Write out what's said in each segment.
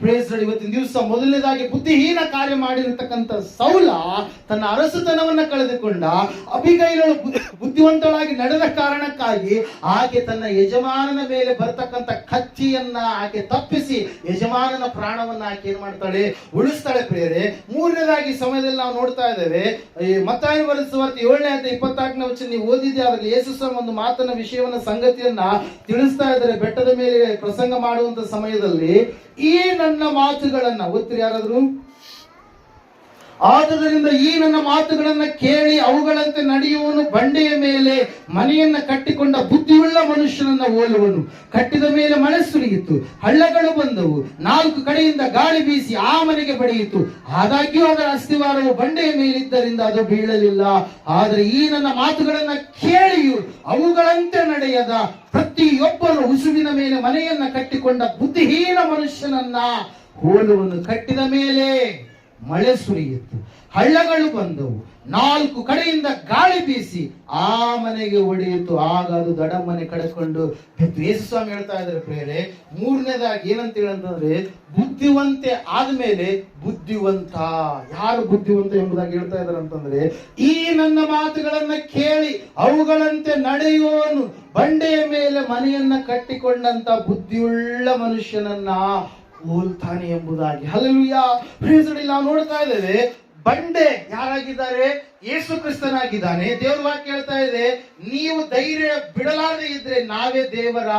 Praise ಇವತ್ತಿನ ದಿವಸ ಮೊದಲನೇದಾಗಿ ಬುದ್ಧಿಹೀನ ಕಾರ್ಯ ಮಾಡಿರತಕ್ಕಂತ ಸೌಲ ತನ್ನ ಅರಸುತನವನ್ನ ಕಳೆದುಕೊಂಡ ಅಭಿಗೈಲಳು ಬುದ್ಧಿವಂತಳಾಗಿ ನಡೆದ ಕಾರಣಕ್ಕಾಗಿ ಆಕೆ ತನ್ನ ಯಜಮಾನನ ಮೇಲೆ ಬರ್ತಕ್ಕಂಥ ಕಚ್ಚಿಯನ್ನ ಆಕೆ ತಪ್ಪಿಸಿ ಯಜಮಾನನ ಪ್ರಾಣವನ್ನ ಆಕೆ ಏನ್ ಮಾಡ್ತಾಳೆ? ಉಳಿಸ್ತಾಳೆ ಪ್ರೇರೆ ಮೂರನೇದಾಗಿ ಸಮಯದಲ್ಲಿ ನಾವು ನೋಡ್ತಾ ಇದ್ದೇವೆ ಮತ್ತಾಯ ಬರೆಸುವರ್ತಿ ಏಳನೇ ಅಂತ ಇಪ್ಪತ್ನಾಲ್ಕನೇ ವಚನ ನೀವು ಓದಿದ್ದೆ, ಆದ್ರೆ ಯೇಸು ಒಂದು ಮಾತನ್ನ ವಿಷಯವನ್ನ ಸಂಗತಿಯನ್ನ ತಿಳಿಸ್ತಾ ಇದ್ದಾರೆ. ಬೆಟ್ಟದ ಮೇಲೆ ಪ್ರಸಂಗ ಮಾಡುವಂತ ಸಮಯದಲ್ಲಿ ಈ ನನ್ನ ಮಾತುಗಳನ್ನು ಒತ್ತಿರಿ ಯಾರಾದ್ರು? ಆದುದರಿಂದ ಈ ನನ್ನ ಮಾತುಗಳನ್ನ ಕೇಳಿ ಅವುಗಳಂತೆ ನಡೆಯುವನು ಬಂಡೆಯ ಮೇಲೆ ಮನೆಯನ್ನ ಕಟ್ಟಿಕೊಂಡ ಬುದ್ಧಿಯುಳ್ಳ ಮನುಷ್ಯನನ್ನ ಹೋಲುವನು. ಕಟ್ಟಿದ ಮೇಲೆ ಮಳೆ ಸುರಿಯಿತು ಹಳ್ಳಗಳು ಬಂದವು, ನಾಲ್ಕು ಕಡೆಯಿಂದ ಗಾಳಿ ಬೀಸಿ ಆ ಮನೆಗೆ ಬಡಿಯಿತು. ಆದಾಗ್ಯೂ ಅದರ ಅಸ್ಥಿವಾರವು ಬಂಡೆಯ ಮೇಲಿದ್ದರಿಂದ ಅದು ಬೀಳಲಿಲ್ಲ. ಆದರೆ ಈ ನನ್ನ ಮಾತುಗಳನ್ನ ಕೇಳಿಯು ಅವುಗಳಂತೆ ನಡೆಯದ ಪ್ರತಿಯೊಬ್ಬರು ಉಸುವಿನ ಮೇಲೆ ಮನೆಯನ್ನ ಕಟ್ಟಿಕೊಂಡ ಬುದ್ಧಿಹೀನ ಮನುಷ್ಯನನ್ನ ಹೋಲುವನ್ನು ಕಟ್ಟಿದ ಮೇಲೆ ಮಳೆ ಸುರಿಯಿತು, ಹಳ್ಳಗಳು ಬಂದವು. ನಾಲ್ಕು ಕಡೆಯಿಂದ ಗಾಳಿ ಬೀಸಿ ಆ ಮನೆಗೆ ಒಡೆಯಿತು. ಆಗ ಅದು ದಡ ಮನೆ ಕಡೆಕೊಂಡು ಸ್ವಾಮಿ ಹೇಳ್ತಾ ಇದ್ದಾರೆ ಪ್ರೇರೆ ಮೂರನೇದಾಗಿ ಏನಂತ ಹೇಳಂತಂದ್ರೆ ಬುದ್ಧಿವಂತೆ ಆದ್ಮೇಲೆ ಬುದ್ಧಿವಂತ. ಯಾರು ಬುದ್ಧಿವಂತ ಎಂಬುದಾಗಿ ಹೇಳ್ತಾ ಇದ್ದಾರೆ ಅಂತಂದ್ರೆ, ಈ ನನ್ನ ಮಾತುಗಳನ್ನ ಕೇಳಿ ಅವುಗಳಂತೆ ನಡೆಯುವವನು ಬಂಡೆಯ ಮೇಲೆ ಮನೆಯನ್ನ ಕಟ್ಟಿಕೊಂಡಂತ ಬುದ್ಧಿಯುಳ್ಳ ಮನುಷ್ಯನನ್ನ ಹೋಲ್ತಾನೆ ಎಂಬುದಾಗಿ. ಹಲಲುಯ ನಾವು ನೋಡ್ತಾ ಇದ್ದೇವೆ ಬಂಡೆ ಯಾರಾಗಿದ್ದಾರೆ? ಯೇಸು ಕ್ರಿಸ್ತನಾಗಿದ್ದಾನೆ. ದೇವ್ರ ವಾಕ್ಯ ಹೇಳ್ತಾ ಇದೆ, ನೀವು ಧೈರ್ಯ ಬಿಡಲಾರದೆ ಇದ್ರೆ ನಾವೇ ದೇವರ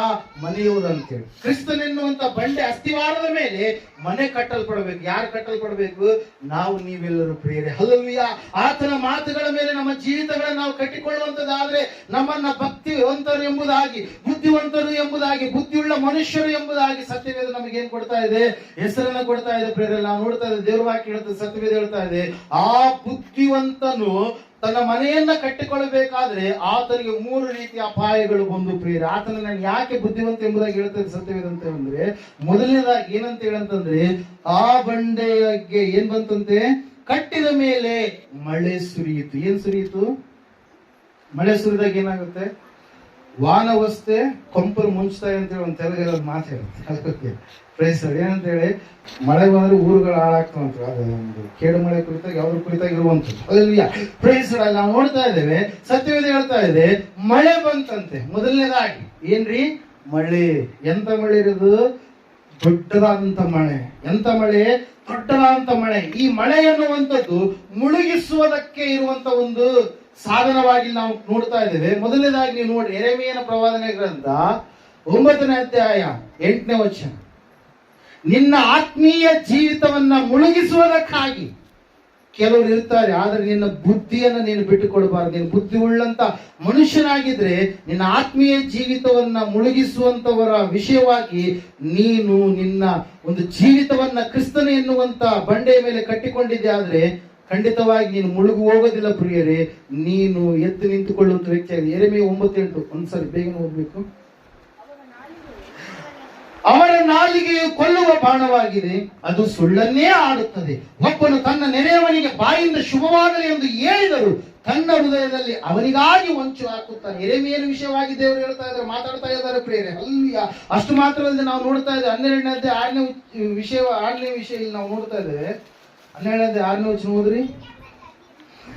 ಮನೆಯವರು ಅಂತೇಳಿ ಕ್ರಿಸ್ತನೆನ್ನುವಂತ ಬಂಡೆ ಅಸ್ಥಿವಾರದ ಮೇಲೆ ಮನೆ ಕಟ್ಟಲ್ಪಡಬೇಕು. ಯಾರು ಕಟ್ಟಲ್ಪಡಬೇಕು? ನಾವು ನೀವೆಲ್ಲರೂ ಪ್ರೇರೆ ಹಲವಿಯ ಆತನ ಮಾತುಗಳ ಮೇಲೆ ನಮ್ಮ ಜೀವಿತಗಳನ್ನು ನಾವು ಕಟ್ಟಿಕೊಳ್ಳುವಂತದ್ದಾದ್ರೆ ನಮ್ಮನ್ನ ಭಕ್ತಿವಂತರು ಎಂಬುದಾಗಿ, ಬುದ್ಧಿವಂತರು ಎಂಬುದಾಗಿ, ಬುದ್ಧಿಯುಳ್ಳ ಮನುಷ್ಯರು ಎಂಬುದಾಗಿ ಸತ್ಯವೇದ ನಮಗೆ ಏನ್ ಕೊಡ್ತಾ ಇದೆ? ಹೆಸರನ್ನ ಕೊಡ್ತಾ ಇದೆ ಪ್ರೇರೆ ನಾವು ನೋಡ್ತಾ ಇದ್ದೇವೆ, ದೇವ್ರ ವಾಕ್ಯ ಹೇಳ್ತದೆ ಸತ್ಯವೇದ ಹೇಳ್ತಾ ಇದೆ, ಆ ಬುದ್ಧಿವಂತನು ತನ್ನ ಮನೆಯನ್ನ ಕಟ್ಟಿಕೊಳ್ಳಬೇಕಾದ್ರೆ ಆತನಿಗೆ ಮೂರು ರೀತಿಯ ಅಪಾಯಗಳು ಬಂದು ಪ್ರಿಯರೇ. ಆತನ ನಾನು ಯಾಕೆ ಬುದ್ಧಿವಂತ ಎಂಬುದಾಗಿ ಹೇಳ್ತದೆ ಸತ್ಯವೇದಂತೆ ಅಂದ್ರೆ, ಮೊದಲನೇದಾಗಿ ಏನಂತ ಹೇಳಂತಂದ್ರೆ, ಆ ಬಂಡೆಗೆ ಏನ್ ಬಂತಂತೆ? ಕಟ್ಟಿದ ಮೇಲೆ ಮಳೆ ಸುರಿಯಿತು. ಏನ್ ಸುರಿಯಿತು? ಮಳೆ ಸುರಿದಾಗ ಏನಾಗುತ್ತೆ? ವಾನವಸ್ಥೆ ಕೊಂಪರು ಮುಂಚ್ತಾಯಿ ಅಂತೇಳಿ ಒಂದು ತೆಲುಗಲ್ಲಿ ಮಾತು ಹೇಳುತ್ತೆ. ಪ್ರೈಸ್ ಏನಂತ ಹೇಳಿ. ಮಳೆ ಬಂದ್ರೆ ಊರುಗಳು ಹಾಳಾಗ್ತಾವಂತ. ಅದು ಕೇಡು ಮಳೆ ಕುರಿತಾಗ ಯಾವ್ದ್ರ ಕುರಿತಾಗ ಇರುವಂಥದ್ದು. ಅಲ್ಲಿಯ ಪ್ರೈಸ್ ನಾವು ನೋಡ್ತಾ ಇದ್ದೇವೆ. ಸತ್ಯವೇದ ಹೇಳ್ತಾ ಇದೆ, ಮಳೆ ಬಂತಂತೆ, ಮೊದಲನೇದಾಗಿ. ಏನ್ರಿ? ಮಳೆ. ಎಂತ ಮಳೆ ಇರೋದು? ದೊಡ್ಡದಾದಂತ ಮಳೆ. ಎಂತ ಮಳೆ? ದೊಡ್ಡದಾದಂತ ಮಳೆ. ಈ ಮಳೆ ಅನ್ನುವಂಥದ್ದು ಮುಳುಗಿಸುವುದಕ್ಕೆ ಇರುವಂತ ಒಂದು ಸಾಧನವಾಗಿ ನಾವು ನೋಡ್ತಾ ಇದ್ದೇವೆ. ಮೊದಲನೇದಾಗಿ ನೀವು ನೋಡಿ ಎರೆಮೆಯನ ಪ್ರವಾದನೆ ಗ್ರಂಥ ಒಂಬತ್ತನೇ ಅಧ್ಯಾಯ ಎಂಟನೇ ವಚನ. ನಿನ್ನ ಆತ್ಮೀಯ ಜೀವಿತವನ್ನ ಮುಳುಗಿಸುವುದಕ್ಕಾಗಿ ಕೆಲವರು ಇರ್ತಾರೆ, ಆದರೆ ನಿನ್ನ ಬುದ್ಧಿಯನ್ನು ನೀನು ಬಿಟ್ಟುಕೊಡಬಾರ್ದು. ನೀನು ಬುದ್ಧಿ ಉಳ್ಳಂತ ಮನುಷ್ಯನಾಗಿದ್ರೆ ನಿನ್ನ ಆತ್ಮೀಯ ಜೀವಿತವನ್ನ ಮುಳುಗಿಸುವಂತವರ ವಿಷಯವಾಗಿ ನೀನು ನಿನ್ನ ಒಂದು ಜೀವಿತವನ್ನ ಕ್ರಿಸ್ತನ ಎನ್ನುವಂತ ಬಂಡೆಯ ಮೇಲೆ ಕಟ್ಟಿಕೊಂಡಿದ್ದೆ, ಆದ್ರೆ ಖಂಡಿತವಾಗಿ ನೀನು ಮುಳುಗು ಹೋಗೋದಿಲ್ಲ ಪ್ರಿಯರೇ. ನೀನು ಎದ್ದು ನಿಂತುಕೊಳ್ಳುವಂತ ವ್ಯಕ್ತಿಯಾಗಿ ಎರೆಮೆ ಒಂಬತ್ತೆಂಟು. ಒಂದ್ಸರಿ ಬೇಗ ಹೋಗ್ಬೇಕು ಅವರ ನಾಲಿಗೆಯು ಕೊಲ್ಲುವ ಬಾಣವಾಗಿದೆ. ಅದು ಸುಳ್ಳನ್ನೇ ಆಡುತ್ತದೆ. ಒಬ್ಬನು ತನ್ನ ನೆರೆಯವನಿಗೆ ಬಾಯಿಂದ ಶುಭವಾಗಲಿ ಎಂದು ಹೇಳಿದರು ತನ್ನ ಹೃದಯದಲ್ಲಿ ಅವನಿಗಾಗಿ ಹೊಂಚು ಹಾಕುತ್ತಾನೆ. ಎರೆಮೆಯನ ವಿಷಯವಾಗಿ ದೇವರು ಹೇಳ್ತಾ ಇದ್ದಾರೆ, ಮಾತಾಡ್ತಾ ಇದ್ದಾರೆ ಪ್ರೇರೆ ಅಲ್ಲಿಯ ಅಷ್ಟು ಮಾತ್ರವಲ್ಲದೆ ನಾವು ನೋಡ್ತಾ ಇದ್ದೇವೆ ಹನ್ನೆರಡನೇ ಆರನೇ ವಿಷಯ ಆರನೇ ವಿಷಯ ನಾವು ನೋಡ್ತಾ ಇದ್ದೇವೆ ಹನ್ನೆರಡನೇ ಆರನೇ ವಚನ ಹೋದ್ರಿ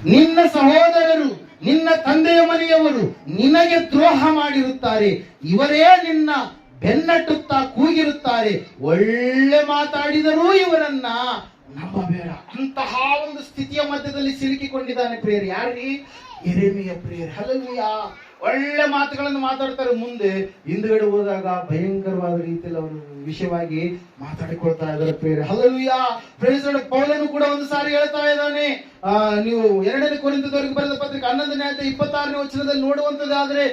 ನಿನ್ನ ಸಹೋದರರು, ನಿನ್ನ ತಂದೆಯ ಮನೆಯವರು ನಿನಗೆ ದ್ರೋಹ ಮಾಡಿರುತ್ತಾರೆ. ಇವರೇ ನಿನ್ನ ಬೆನ್ನಟ್ಟುತ್ತಾ ಕೂಗಿರುತ್ತಾರೆ. ಒಳ್ಳೆ ಮಾತಾಡಿದರೂ ಇವರನ್ನ ನಂಬಬೇಡ. ಅಂತಹ ಒಂದು ಸ್ಥಿತಿಯ ಮಧ್ಯದಲ್ಲಿ ಸಿಲುಕಿಕೊಂಡಿದ್ದಾನೆ ಪ್ರೇಯರ್. ಯಾರ್ರಿ? ಎರೆಮೆಯ ಪ್ರೇರ್ ಹಲವಿಯ ಒಳ್ಳೆ ಮಾತುಗಳನ್ನು ಮಾತಾಡ್ತಾರೆ ಮುಂದೆ. ಹಿಂದ್ಗಡೆ ಹೋದಾಗ ಭಯಂಕರವಾದ ರೀತಿಯಲ್ಲಿ ಅವರು ವಿಷಯವಾಗಿ ಮಾತಾಡಿಕೊಳ್ತಾ ಇದ್ದಾರೆ ಪ್ರೇರೆ ಹಲಲುಯ ಪ್ರೇರಿಸೋಣ ಪೌಲನು ಕೂಡ ಒಂದು ಸಾರಿ ಹೇಳ್ತಾ ಇದ್ದಾನೆ. ಆ, ನೀವು ಎರಡನೇ ಕೊರಿಂತದವರೆಗೆ ಬರೆದ ಪತ್ರಿಕೆ ಹನ್ನೊಂದನೇ ಅಧ್ಯಾಯ ಇಪ್ಪತ್ತಾರನೇ ವಚನದಲ್ಲಿ ನೋಡುವಂತದ್ದಾದ್ರೆ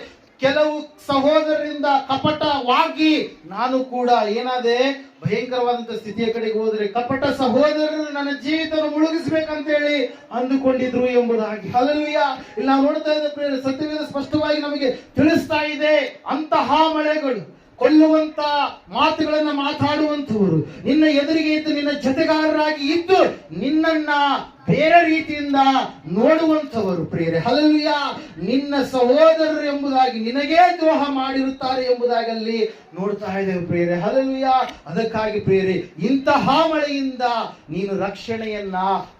ಕೆಲವು ಸಹೋದರರಿಂದ ಕಪಟವಾಗಿ ನಾನು ಕೂಡ ಏನಾದೆ ಭಯಂಕರವಾದಂತ ಸ್ಥಿತಿಯ ಕಡೆಗೆ ಹೋದರೆ ಕಪಟ ಸಹೋದರರು ನನ್ನ ಜೀವಿತವನ್ನು ಮುಳುಗಿಸ್ಬೇಕಂತ ಹೇಳಿ ಅಂದುಕೊಂಡಿದ್ರು ಎಂಬುದಾಗಿ. ಅಲ್ಲೂಯ್ಯ ಇಲ್ಲಿ ನಾವು ನೋಡ್ತಾ ಇದ್ದ ಸತ್ಯವೇದ ಸ್ಪಷ್ಟವಾಗಿ ನಮಗೆ ತಿಳಿಸ್ತಾ ಇದೆ. ಅಂತಹ ಮಳೆಗಳು ಕೊಲ್ಲುವಂತ ಮಾತುಗಳನ್ನ ಮಾತಾಡುವಂತವರು ನಿನ್ನ ಎದುರಿಗೆ ಇದ್ದು ನಿನ್ನ ಜೊತೆಗಾರರಾಗಿ ಇದ್ದು ನಿನ್ನನ್ನ ಬೇರೆ ರೀತಿಯಿಂದ ನೋಡುವಂಥವರು ಪ್ರಿಯರೇ ಹಲಲುಯ ನಿನ್ನ ಸಹೋದರರು ಎಂಬುದಾಗಿ ನಿನಗೇ ದ್ರೋಹ ಮಾಡಿರುತ್ತಾರೆ ಎಂಬುದಾಗಿ ಅಲ್ಲಿ ನೋಡ್ತಾ ಇದ್ದೇವೆ ಪ್ರಿಯರೇ ಹಲಲುಯ ಅದಕ್ಕಾಗಿ ಪ್ರಿಯರೇ, ಇಂತಹ ಮಳೆಯಿಂದ ನೀನು ರಕ್ಷಣೆಯನ್ನ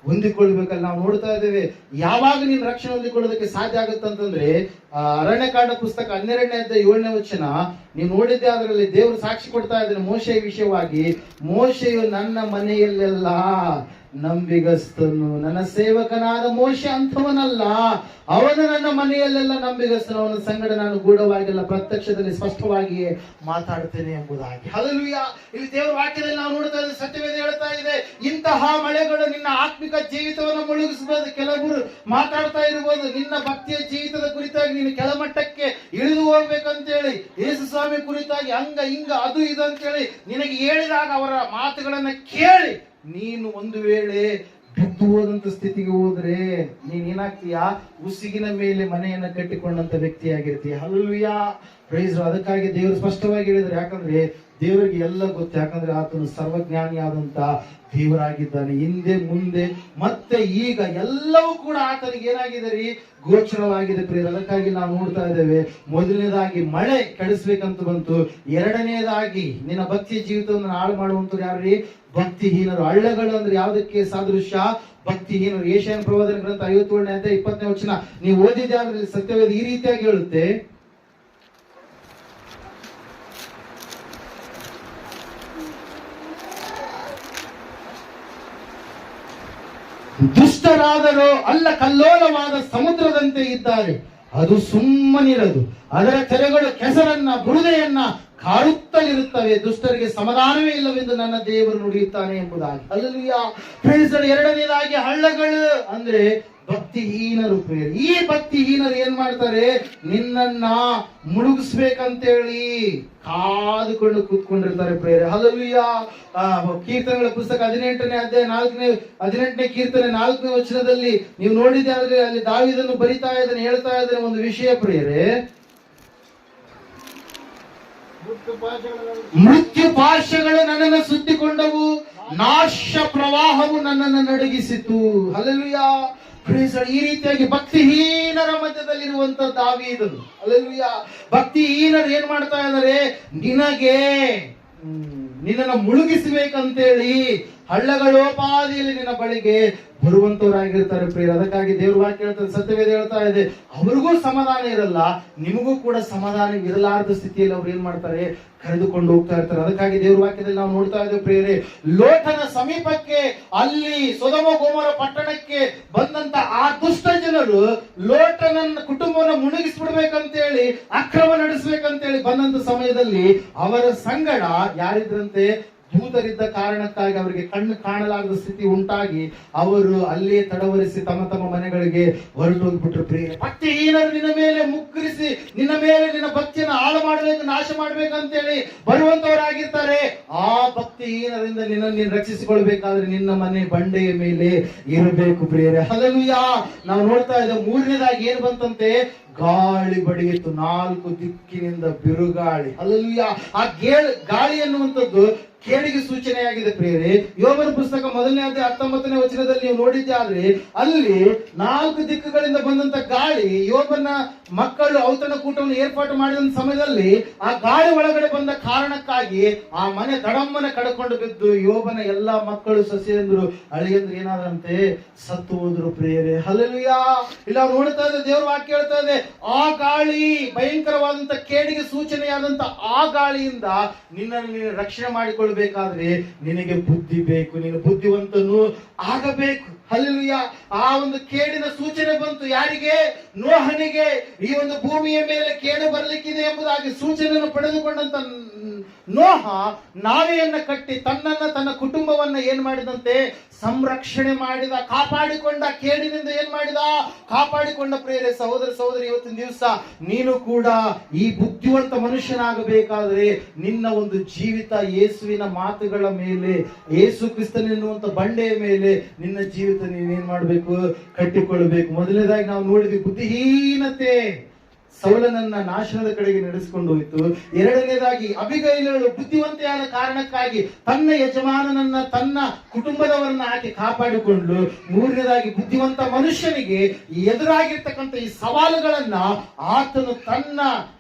ಹೊಂದಿಕೊಳ್ಬೇಕಲ್ಲ. ನಾವು ನೋಡ್ತಾ ಇದ್ದೇವೆ, ಯಾವಾಗ ನೀನು ರಕ್ಷಣೆ ಹೊಂದಿಕೊಳ್ಳೋದಕ್ಕೆ ಸಾಧ್ಯ ಆಗುತ್ತೆ ಅಂತಂದ್ರೆ ಅರಣ್ಯಕಾಂಡ ಪುಸ್ತಕ ಹನ್ನೆರಡನೇ ಅಧ್ಯಾಯ ಏಳನೇ ವಚನ ನೀವು ನೋಡಿದ್ದೆ, ಅದರಲ್ಲಿ ದೇವರು ಸಾಕ್ಷಿ ಕೊಡ್ತಾ ಇದ್ದಾನೆ ಮೋಶೆಯ ವಿಷಯವಾಗಿ, ಮೋಶೆಯು ನನ್ನ ಮನೆಯಲ್ಲೆಲ್ಲ ನಂಬಿಗಸ್ತನು. ನನ್ನ ಸೇವಕನಾದ ಮೋಶ ಅಂಥವನಲ್ಲ. ಅವನು ನನ್ನ ಮನೆಯಲ್ಲೆಲ್ಲ ನಂಬಿಗಸ್ತನು. ಅವನ ಸಂಗಡ ನಾನು ಗೂಢವಾಗಿಲ್ಲ. ಪ್ರತ್ಯಕ್ಷದಲ್ಲಿ ಸ್ಪಷ್ಟವಾಗಿಯೇ ಮಾತಾಡ್ತೇನೆ ಎಂಬುದಾಗಿ. ಹಲಲುಯ ಇಲ್ಲಿ ದೇವರ ವಾಕ್ಯದಲ್ಲಿ ನಾವು ನೋಡ್ತಾ ಇದ್ದೇವೆ ಸತ್ಯವೇದ ಹೇಳ್ತಾ ಇದೆ. ಇಂತಹ ಮಳೆಗಳು ನಿನ್ನ ಆತ್ಮಿಕ ಜೀವಿತವನ್ನು ಮುಳುಗಿಸಬಹುದು ಕೆಲವರು ಮಾತಾಡ್ತಾ ಇರಬಹುದು ನಿನ್ನ ಭಕ್ತಿಯ ಜೀವಿತದ ಕುರಿತಾಗಿ ನೀನು ಕೆಳಮಟ್ಟಕ್ಕೆ ಇಳಿದು ಹೋಗ್ಬೇಕಂತೇಳಿ ಯೇಸು ಸ್ವಾಮಿ ಕುರಿತಾಗಿ ಹಂಗ ಹಿಂಗ ಅದು ಇದು ಅಂತೇಳಿ ನಿನಗೆ ಹೇಳಿದಾಗ ಅವರ ಮಾತುಗಳನ್ನ ಕೇಳಿ ನೀನು ಒಂದು ವೇಳೆ ಬಿದ್ದು ಹೋದಂತ ಸ್ಥಿತಿಗೆ ಹೋದ್ರೆ ನೀನ್ ಏನಾಗ್ತೀಯ? ಉಸಿಗಿನ ಮೇಲೆ ಮನೆಯನ್ನ ಕಟ್ಟಿಕೊಂಡಂತ ವ್ಯಕ್ತಿಯಾಗಿರ್ತೀಯ. ಹಲ್ವಿಯ ಪ್ರೈಸ್ ಅದಕ್ಕಾಗಿ ದೇವರು ಸ್ಪಷ್ಟವಾಗಿ ಹೇಳಿದ್ರೆ ಯಾಕಂದ್ರೆ ದೇವರಿಗೆ ಎಲ್ಲ ಗೊತ್ತು. ಯಾಕಂದ್ರೆ ಆತನು ಸರ್ವಜ್ಞಾನಿಯಾದಂತ ದೇವರಾಗಿದ್ದಾನೆ. ಹಿಂದೆ, ಮುಂದೆ, ಮತ್ತೆ ಈಗ ಎಲ್ಲವೂ ಕೂಡ ಆತನಿಗೆ ಏನಾಗಿದೆ ರೀ? ಗೋಚರವಾಗಿದೆ ಪ್ರಿಯರು. ಅದಕ್ಕಾಗಿ ನಾವು ನೋಡ್ತಾ ಇದ್ದೇವೆ, ಮೊದಲನೇದಾಗಿ ಮಳೆ ಕೆಡಿಸ್ಬೇಕಂತ ಬಂತು. ಎರಡನೇದಾಗಿ ನಿನ್ನ ಭಕ್ತಿ ಜೀವಿತವನ್ನು ಹಾಳು ಮಾಡುವಂತ ಯಾರ್ರಿ ಭಕ್ತಿಹೀನರು. ಹಳ್ಳಗಳು ಅಂದ್ರೆ ಯಾವುದಕ್ಕೆ ಸಾದೃಶ್ಯ? ಭಕ್ತಿಹೀನರು. ಏಷ್ಯನ್ ಪ್ರವಾದನ ಗ್ರಂಥ ಐವತ್ತೇಳನೇ ಅಂತ ಇಪ್ಪತ್ತನೇ ವಚನ. ನೀವು ಓದಿದ್ದೆ ಅಂದ್ರೆ ಸತ್ಯವೇದ ಈ ರೀತಿಯಾಗಿ ಹೇಳುತ್ತೆ. ದುಷ್ಟರಾದರೂ ಅಲ್ಲ ಕಲ್ಲೋಲವಾದ ಸಮುದ್ರದಂತೆ ಇದ್ದಾರೆ. ಅದು ಸುಮ್ಮನಿರದು. ಅದರ ತೆರೆಗಳು ಕೆಸರನ್ನ, ಬುರುದೆಯನ್ನ ಕಾಡುತ್ತಲಿರುತ್ತವೆ. ದುಷ್ಟರಿಗೆ ಸಮಾಧಾನವೇ ಇಲ್ಲವೆಂದು ನನ್ನ ದೇವರು ನುಡಿಯುತ್ತಾನೆ ಎಂಬುದಾಗಿ. ಅಲ್ಲಿಯ ಎರಡನೇದಾಗಿ ಹಳ್ಳಗಳು ಅಂದ್ರೆ ಭಕ್ತಿಹೀನರು ಪ್ರಿಯರು, ಈ ಭಕ್ತಿಹೀನರು ಏನ್ ಮಾಡ್ತಾರೆ? ನಿನ್ನನ್ನ ಮುಳುಗಿಸ್ಬೇಕಂತೇಳಿ ಕಾದುಕೊಂಡು ಕೂತ್ಕೊಂಡಿರ್ತಾರೆ ಪ್ರೇರೆ ಹಲಲುಯ್ಯ ಆ, ಕೀರ್ತನೆಗಳ ಪುಸ್ತಕ ಹದಿನೆಂಟನೇ ಅಧ್ಯಾಯ ನಾಲ್ಕನೇ, ಹದಿನೆಂಟನೇ ಕೀರ್ತನೆ ನಾಲ್ಕನೇ ವಚನದಲ್ಲಿ ನೀವು ನೋಡಿದ್ದೆ, ಆದ್ರೆ ಅಲ್ಲಿ ದಾವಿದನ್ನು ಬರಿತಾ ಇದ್ದಾನೆ, ಹೇಳ್ತಾ ಇದ್ದಾನೆ ಒಂದು ವಿಷಯ ಪ್ರಿಯರೇ. ಮೃತ್ಯು ಪಾಶಗಳು ನನ್ನನ್ನು ಸುತ್ತಿಕೊಂಡವು, ನಾಶ ಪ್ರವಾಹವು ನನ್ನನ್ನು ನಡಗಿಸಿತು. ಹಲಲುಯ ಈ ರೀತಿಯಾಗಿ ಭಕ್ತಿಹೀನರ ಮಧ್ಯದಲ್ಲಿರುವಂತ ದಾವಿ ಇದನ್ನು ಅಲ್ಲಿ ಭಕ್ತಿಹೀನರು ಏನ್ ಮಾಡ್ತಾ ಇದ್ದಾರೆ? ನಿನಗೆ. ನಿನ್ನನ್ನು ಮುಳುಗಿಸಬೇಕಂತೇಳಿ ಹಳ್ಳಗಳೋಪಾದಿಯಲ್ಲಿ ನಿನ್ನ ಬಳಿಗೆ ಬರುವಂತವರಾಗಿರ್ತಾರೆ ಪ್ರಿಯರು. ಅದಕ್ಕಾಗಿ ದೇವ್ರ ವಾಕ್ಯ ಹೇಳ್ತಾರೆ ಸತ್ಯವೇದ ಹೇಳ್ತಾ ಇದೆ, ಅವ್ರಿಗೂ ಸಮಾಧಾನ ಇರಲ್ಲ, ನಿಮಗೂ ಕೂಡ ಸಮಾಧಾನ ಇರಲಾರದ ಸ್ಥಿತಿಯಲ್ಲಿ ಅವ್ರು ಏನ್ ಮಾಡ್ತಾರೆ? ಕರೆದುಕೊಂಡು ಹೋಗ್ತಾ ಇರ್ತಾರೆ. ಅದಕ್ಕಾಗಿ ದೇವ್ರ ವಾಕ್ಯದಲ್ಲಿ ನಾವು ನೋಡ್ತಾ ಇದ್ದೇವೆ ಪ್ರಿಯರೇ ಲೋಟನ ಸಮೀಪಕ್ಕೆ, ಅಲ್ಲಿ ಸೊದಮ ಗೋಮರ ಪಟ್ಟಣಕ್ಕೆ ಬಂದಂತ ಆ ದುಷ್ಟ ಜನರು ಲೋಟನ ಕುಟುಂಬವನ್ನು ಮುಳುಗಿಸ್ಬಿಡ್ಬೇಕಂತೇಳಿ, ಅಕ್ರಮ ನಡೆಸ್ಬೇಕಂತೇಳಿ ಬಂದಂತ ಸಮಯದಲ್ಲಿ ಅವರ ಸಂಗಡ ಯಾರಿದ್ರಂತೆ? ದೂತರಿದ್ದ ಕಾರಣಕ್ಕಾಗಿ ಅವರಿಗೆ ಕಣ್ಣು ಕಾಣಲಾಗದ ಸ್ಥಿತಿ ಉಂಟಾಗಿ ಅವರು ಅಲ್ಲೇ ತಡವರಿಸಿ ತಮ್ಮ ತಮ್ಮ ಮನೆಗಳಿಗೆ ಹೊರಟು ಹೋಗ್ಬಿಟ್ರು ಪ್ರಿಯ ಏನಾದ್ರು ನಿನ್ನ ಮೇಲೆ ಮುಕ್ಕರಿಸಿ, ನಿನ್ನ ಮೇಲೆ ನಿನ್ನ ಭಕ್ತಿಯನ್ನು ಹಾಳು ಮಾಡಬೇಕು, ನಾಶ ಮಾಡ್ಬೇಕಂತೇಳಿ ಬರುವಂತವರಾಗಿರ್ತಾರೆ. ಆ ಭಕ್ತಿಹೀನರಿಂದ ನಿನ್ನ ನೀನು ರಕ್ಷಿಸಿಕೊಳ್ಬೇಕಾದ್ರೆ ನಿನ್ನ ಮನೆ ಬಂಡೆಯ ಮೇಲೆ ಇರಬೇಕು ಪ್ರಿಯರೇ. ಯಾ ನಾವು ನೋಡ್ತಾ ಇದ್ದೇವೆ ಮೂರನೇದಾಗಿ ಏನ್ ಬಂತಂತೆ? ಗಾಳಿ ಬಡಿಯಿತು, ನಾಲ್ಕು ದಿಕ್ಕಿನಿಂದ ಬಿರುಗಾಳಿ. ಅಲ್ಲೂಯ ಆ ಗೇಳ್, ಗಾಳಿ ಅನ್ನುವಂಥದ್ದು ಕೇಳಿಗೆ ಸೂಚನೆಯಾಗಿದೆ ಪ್ರಿಯರೇ. ಯೋಬನ ಪುಸ್ತಕ ಮೊದಲನೇ ಅದೇ ಹತ್ತೊಂಬತ್ತನೇ ವಚನದಲ್ಲಿ ನೀವು ನೋಡಿದ್ದೆ ಆದ್ರೆ ಅಲ್ಲಿ ನಾಲ್ಕು ದಿಕ್ಕುಗಳಿಂದ ಬಂದಂತ ಗಾಳಿ ಯೋಗನ ಮಕ್ಕಳು ಔತಣ ಕೂಟವನ್ನು ಏರ್ಪಾಟು ಮಾಡಿದ ಸಮಯದಲ್ಲಿ ಆ ಗಾಳಿ ಒಳಗಡೆ ಬಂದ ಕಾರಣಕ್ಕಾಗಿ ಆ ಮನೆ ದಡಮ್ಮನೆ ಕಡ್ಕೊಂಡು ಬಿದ್ದು ಯೋಬನ ಎಲ್ಲಾ ಮಕ್ಕಳು ಸಸ್ಯಂದ್ರು, ಅಳಿಯಂದ್ರು ಏನಾದ್ರಂತೆ ಸತ್ತು ಹೋದ್ರು ಪ್ರಿಯರೇ. ಹಲಲುಯ ಇಲ್ಲ ನೋಡ್ತಾ ಇದ್ದೆ ದೇವ್ರ ವಾಕ್ಯ ಹೇಳ್ತಾ ಇದೆ. ಆ ಗಾಳಿ ಭಯಂಕರವಾದಂತ ಕೇಡಿಗೆ ಸೂಚನೆಯಾದಂತ ಆ ಗಾಳಿಯಿಂದ ನಿನ್ನನ್ನು ನೀನು ರಕ್ಷಣೆ ಮಾಡಿಕೊಳ್ಬೇಕಾದ್ರೆ ನಿನಗೆ ಬುದ್ಧಿ ಬೇಕು, ನೀನು ಬುದ್ಧಿವಂತನು ಆಗಬೇಕು. ಅಲ್ಲಿಯ ಆ ಒಂದು ಕೇಡಿನ ಸೂಚನೆ ಬಂತು. ಯಾರಿಗೆ? ನೋಹನಿಗೆ. ಈ ಒಂದು ಭೂಮಿಯ ಮೇಲೆ ಕೇಡು ಬರಲಿಕ್ಕಿದೆ ಎಂಬುದಾಗಿ ಸೂಚನೆಯನ್ನು ಪಡೆದುಕೊಂಡಂತ ನೋಹ ನಾವೆಯನ್ನ ಕಟ್ಟಿ ತನ್ನನ್ನ ತನ್ನ ಕುಟುಂಬವನ್ನ ಏನ್ ಮಾಡಿದಂತೆ ಸಂರಕ್ಷಣೆ ಮಾಡಿದ, ಕಾಪಾಡಿಕೊಂಡ, ಕೇಡಿನಿಂದ ಏನ್ ಮಾಡಿದ? ಕಾಪಾಡಿಕೊಂಡ ಪ್ರೇರೆ ಸಹೋದರ ಸಹೋದರಿ, ಇವತ್ತಿನ ದಿವಸ ನೀನು ಕೂಡ ಈ ಬುದ್ಧಿವಂತ ಮನುಷ್ಯನಾಗಬೇಕಾದ್ರೆ ನಿನ್ನ ಒಂದು ಜೀವಿತ ಯೇಸುವಿನ ಮಾತುಗಳ ಮೇಲೆ, ಯೇಸು ಕ್ರಿಸ್ತನೆನ್ನುವಂತ ಬಂಡೆಯ ಮೇಲೆ ನಿನ್ನ ಜೀವಿತ ನೀನೇನ್ ಮಾಡ್ಬೇಕು? ಕಟ್ಟಿಕೊಳ್ಳಬೇಕು. ಮೊದಲನೇದಾಗಿ ನಾವು ನೋಡಿದ್ವಿ ಬುದ್ಧಿಹೀನತೆ. ಸೌಲನನ್ನ ನಾಶನದ ಕಡೆಗೆ ನಡೆಸಿಕೊಂಡು ಹೋಯಿತು. ಎರಡನೇದಾಗಿ ಅಬಿಗೈಲಳು ಬುದ್ಧಿವಂತೆಯಾದ ಕಾರಣಕ್ಕಾಗಿ ತನ್ನ ಯಜಮಾನನನ್ನ ತನ್ನ ಕುಟುಂಬದವರನ್ನ ಆಕೆ ಕಾಪಾಡಿಕೊಂಡು ಮೂರನೇದಾಗಿ ಬುದ್ಧಿವಂತ ಮನುಷ್ಯನಿಗೆ ಎದುರಾಗಿರ್ತಕ್ಕಂಥ ಈ ಸವಾಲುಗಳನ್ನ ಆತನು ತನ್ನ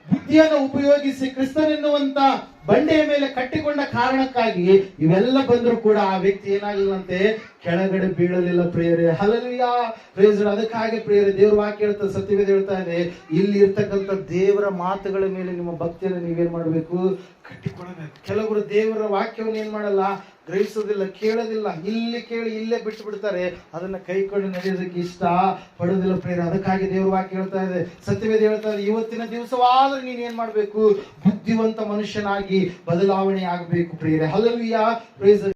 ಬುದ್ಧಿಯನ್ನು ಉಪಯೋಗಿಸಿ ಕ್ರಿಸ್ತನೆನ್ನುವಂತ ಬಂಡೆಯ ಮೇಲೆ ಕಟ್ಟಿಕೊಂಡ ಕಾರಣಕ್ಕಾಗಿ ಇವೆಲ್ಲ ಬಂದರೂ ಕೂಡ ಆ ವ್ಯಕ್ತಿ ಏನಾಗಲಿಲ್ಲಂತೆ? ಕೆಳಗಡೆ ಬೀಳಲಿಲ್ಲ ಪ್ರೇಯರೇ. ಹಲಲಿಯಾ ಪ್ರೇಯರ್ ಅದಕ್ಕಾಗಿ ಪ್ರಿಯರೇ, ದೇವ್ರ ವಾಕ್ಯ ಹೇಳ್ತಾ, ಸತ್ಯವೇದ ಹೇಳ್ತಾ ಇದೆ, ಇಲ್ಲಿ ಇರ್ತಕ್ಕಂಥ ದೇವರ ಮಾತುಗಳ ಮೇಲೆ ನಿಮ್ಮ ಭಕ್ತಿಯನ್ನು ನೀವೇನ್ ಮಾಡಬೇಕು? ಕಟ್ಟಿಕೊಳ್ಳಬೇಕು ಕೆಲವರು ದೇವರ ವಾಕ್ಯವನ್ನು ಏನ್ ಮಾಡಲ್ಲ? ಗ್ರಹಿಸೋದಿಲ್ಲ, ಕೇಳೋದಿಲ್ಲ. ಇಲ್ಲಿ ಕೇಳಿ ಇಲ್ಲೇ ಬಿಟ್ಟು ಬಿಡ್ತಾರೆ ಅದನ್ನ ಕೈಕೊಂಡು ನಡೆಯೋದಕ್ಕೆ ಇಷ್ಟ. ಪಡೋದಿಲ್ಲ ಪ್ರೇರ ಅದಕ್ಕಾಗಿ ದೇವ್ರ ವಾಕ್ಯ ಹೇಳ್ತಾ ಇದೆ. ಸತ್ಯವೇದ ಹೇಳ್ತಾ ಇದೆ, ಇವತ್ತಿನ ದಿವಸವಾದ್ರೆ ನೀನ್ ಏನ್ ಮಾಡ್ಬೇಕು? ಬುದ್ಧಿವಂತ ಮನುಷ್ಯನಾಗಿ ಬದಲಾವಣೆ ಆಗಬೇಕು ಪ್ರೇರೆ ಹಲವಿಯ ಪ್ರೇಸ್